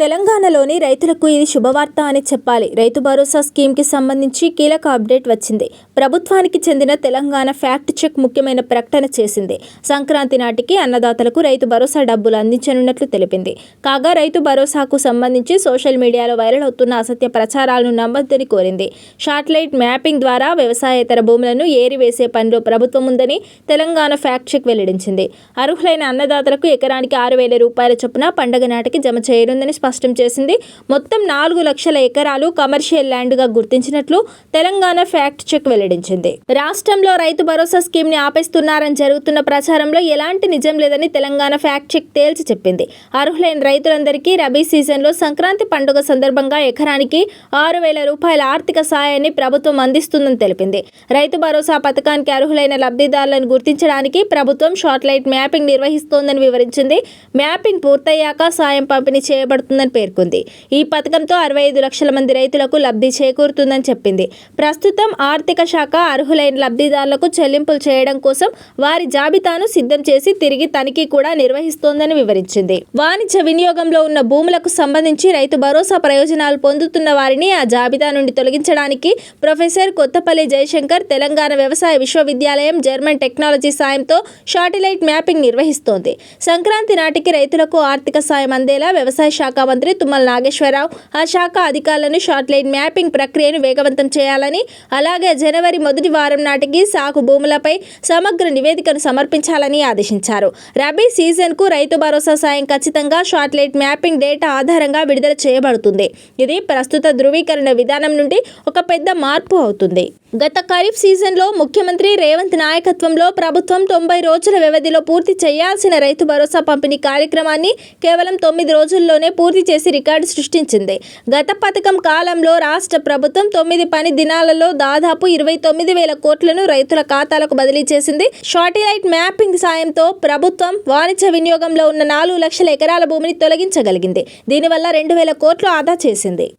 తెలంగాణలోని రైతులకు ఇది శుభవార్త అని చెప్పాలి. రైతు భరోసా స్కీమ్కి సంబంధించి కీలక అప్డేట్ వచ్చింది. ప్రభుత్వానికి చెందిన తెలంగాణ ఫ్యాక్ట్ చెక్ ముఖ్యమైన ప్రకటన చేసింది. సంక్రాంతి నాటికి అన్నదాతలకు రైతు భరోసా డబ్బులు అందించనున్నట్లు తెలిపింది. కాగా రైతు భరోసాకు సంబంధించి సోషల్ మీడియాలో వైరల్ అవుతున్న అసత్య ప్రచారాలను నమ్మొద్దని కోరింది. శాటిలైట్ మ్యాపింగ్ ద్వారా వ్యవసాయేతర భూములను ఏరివేసే పనిలో ప్రభుత్వం ఉందని తెలంగాణ ఫ్యాక్ట్ చెక్ వెల్లడించింది. అర్హులైన అన్నదాతలకు ఎకరానికి ఆరు వేల రూపాయల చొప్పున పండగ నాటికి జమ చేయనుందని స్పష్టం చేసింది. మొత్తం నాలుగు లక్షల ఎకరాలు కమర్షియల్ ల్యాండ్గా గుర్తించినట్లు తెలంగాణ ఫ్యాక్ట్ చెక్ వెల్లడించింది. రాష్ట్రంలో రైతు భరోసా స్కీమ్ని ఆపేస్తున్నారని జరుగుతున్న ప్రచారంలో ఎలాంటి నిజం లేదని తెలంగాణ ఫ్యాక్ట్ చెక్ తేల్చి చెప్పింది. అర్హులైన రైతులందరికీ రబీ సీజన్లో సంక్రాంతి పండుగ సందర్భంగా ఎకరానికి ఆరు వేల రూపాయల ఆర్థిక సాయాన్ని ప్రభుత్వం అందిస్తుందని తెలిపింది. రైతు భరోసా పథకానికి అర్హులైన లబ్ధిదారులను గుర్తించడానికి ప్రభుత్వం షార్ట్లైట్ మ్యాపింగ్ నిర్వహిస్తోందని వివరించింది. మ్యాపింగ్ పూర్తయ్యాక సాయం పంపిణీ చేస్తుందని పేర్కొంది. ఈ పథకంతో అరవై ఐదు లక్షల మంది రైతులకు లబ్ధి చేకూరుతుందని చెప్పింది. ప్రస్తుతం ఆర్థిక శాఖ అర్హులైన లబ్ధిదారులకు చెల్లింపులు చేయడం కోసం వారి జాబితాను సిద్ధం చేసి తిరిగి తనిఖీ కూడా నిర్వహిస్తోందని వివరించింది. వాణిజ్య వినియోగంలో ఉన్న భూములకు సంబంధించి రైతు భరోసా ప్రయోజనాలు పొందుతున్న వారిని ఆ జాబితా నుండి తొలగించడానికి ప్రొఫెసర్ కొత్తపల్లి జయశంకర్ తెలంగాణ వ్యవసాయ విశ్వవిద్యాలయం జర్మన్ టెక్నాలజీ సాయంతో శాటిలైట్ మ్యాపింగ్ నిర్వహిస్తోంది. సంక్రాంతి నాటికి రైతులకు ఆర్థిక సాయం అందేలా వ్యవసాయ శాఖ మంత్రి తుమ్మల నాగేశ్వరరావు. ఆ శాఖ అధికారులను షార్ట్లైన్ మ్యాపింగ్ ప్రక్రియను వేగవంతం చేయాలని అలాగే జనవరి మొదటి వారం నాటికి సాగు భూములపై సమగ్ర నివేదికను సమర్పించాలని ఆదేశించారు. రబీ సీజన్కు రైతు భరోసా సాయం ఖచ్చితంగా షార్ట్లైట్ మ్యాపింగ్ డేటా ఆధారంగా విడుదల చేయబడుతుంది. ఇది ప్రస్తుత ధృవీకరణ విధానం నుండి ఒక పెద్ద మార్పు అవుతుంది. గత ఖరీఫ్ సీజన్లో ముఖ్యమంత్రి రేవంత్ నాయకత్వంలో ప్రభుత్వం తొంభై రోజుల వ్యవధిలో పూర్తి చేయాల్సిన రైతు భరోసా పంపిణీ కార్యక్రమాన్ని కేవలం తొమ్మిది రోజుల్లోనే పూర్తి చేసి రికార్డు సృష్టించింది. గత పథకం కాలంలో రాష్ట్ర ప్రభుత్వం తొమ్మిది పని దినాలలో దాదాపు ఇరవై తొమ్మిది వేల కోట్లను రైతుల ఖాతాలకు బదిలీ చేసింది. షార్టిలైట్ మ్యాపింగ్ సాయంతో ప్రభుత్వం వాణిజ్య వినియోగంలో ఉన్న నాలుగు లక్షల ఎకరాల భూమిని తొలగించగలిగింది. దీనివల్ల రెండు వేల కోట్లు ఆదా చేసింది.